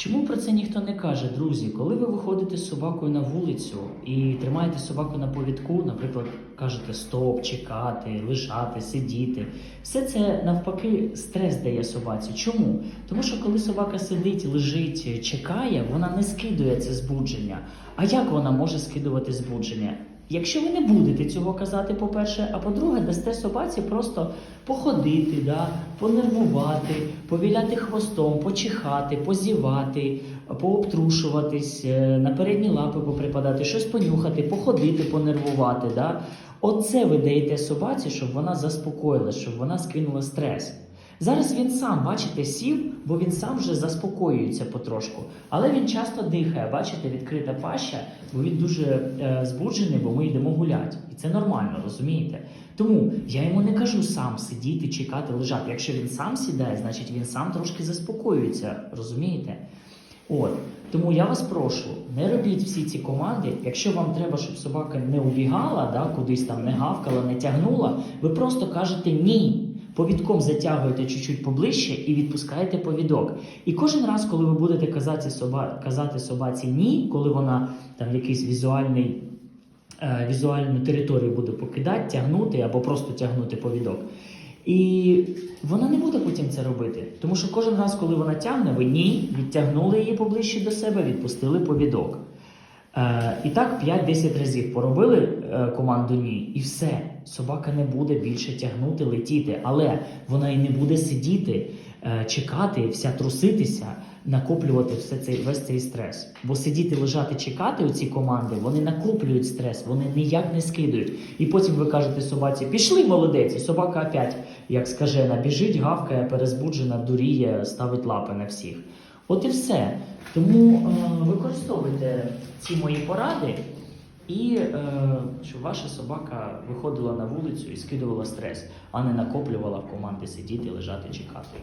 Чому про це ніхто не каже, друзі? Коли ви виходите з собакою на вулицю і тримаєте собаку на повідку, наприклад, кажете стоп, чекати, лежати, сидіти, все це навпаки стрес дає собаці. Чому? Тому що коли собака сидить, лежить, чекає, вона не скидує це збудження. А як вона може скидувати збудження? Якщо ви не будете цього казати, по-перше, а по-друге, дасте собаці просто походити, да, понервувати, повіляти хвостом, почихати, позівати, пообтрушуватись, е, на передні лапи поприпадати, щось понюхати, походити, понервувати. Да? Оце ви даєте собаці, щоб вона заспокоїлась, щоб вона скинула стрес. Зараз він сам, бачите, сів, бо він сам вже заспокоюється потрошку. Але він часто дихає, бачите, відкрита паща, бо він дуже е, збуджений, бо ми йдемо гуляти. І це нормально, розумієте? Тому я йому не кажу сам сидіти, чекати, лежати. Якщо він сам сідає, значить він сам трошки заспокоюється, розумієте? От тому я вас прошу, не робіть всі ці команди. Якщо вам треба, щоб собака не убігала, да, кудись там не гавкала, не тягнула, ви просто кажете ні. Повідком затягуєте чуть-чуть поближче і відпускаєте повідок. І кожен раз, коли ви будете казати, соба, казати собаці ні, коли вона там якийсь візуальний, е, візуальну територію буде покидати, тягнути або просто тягнути повідок. І вона не буде потім це робити. Тому що кожен раз, коли вона тягне, ви ні, відтягнули її поближче до себе, відпустили повідок. Е, і так 5-10 разів поробили е, команду ні, і все. Собака не буде більше тягнути, летіти, але вона і не буде сидіти, е, чекати, вся труситися, накоплювати все цей весь цей стрес. Бо сидіти, лежати, чекати оці команди, вони накоплюють стрес, вони ніяк не скидують. І потім ви кажете собаці, пішли молодець, і собака опять, як скажена, біжить, гавкає, перезбуджена, дуріє, ставить лапи на всіх. От і все. Тому е, використовуйте ці мої поради, і е, щоб ваша собака виходила на вулицю і скидувала стрес, а не накоплювала в команди сидіти, лежати, чекати.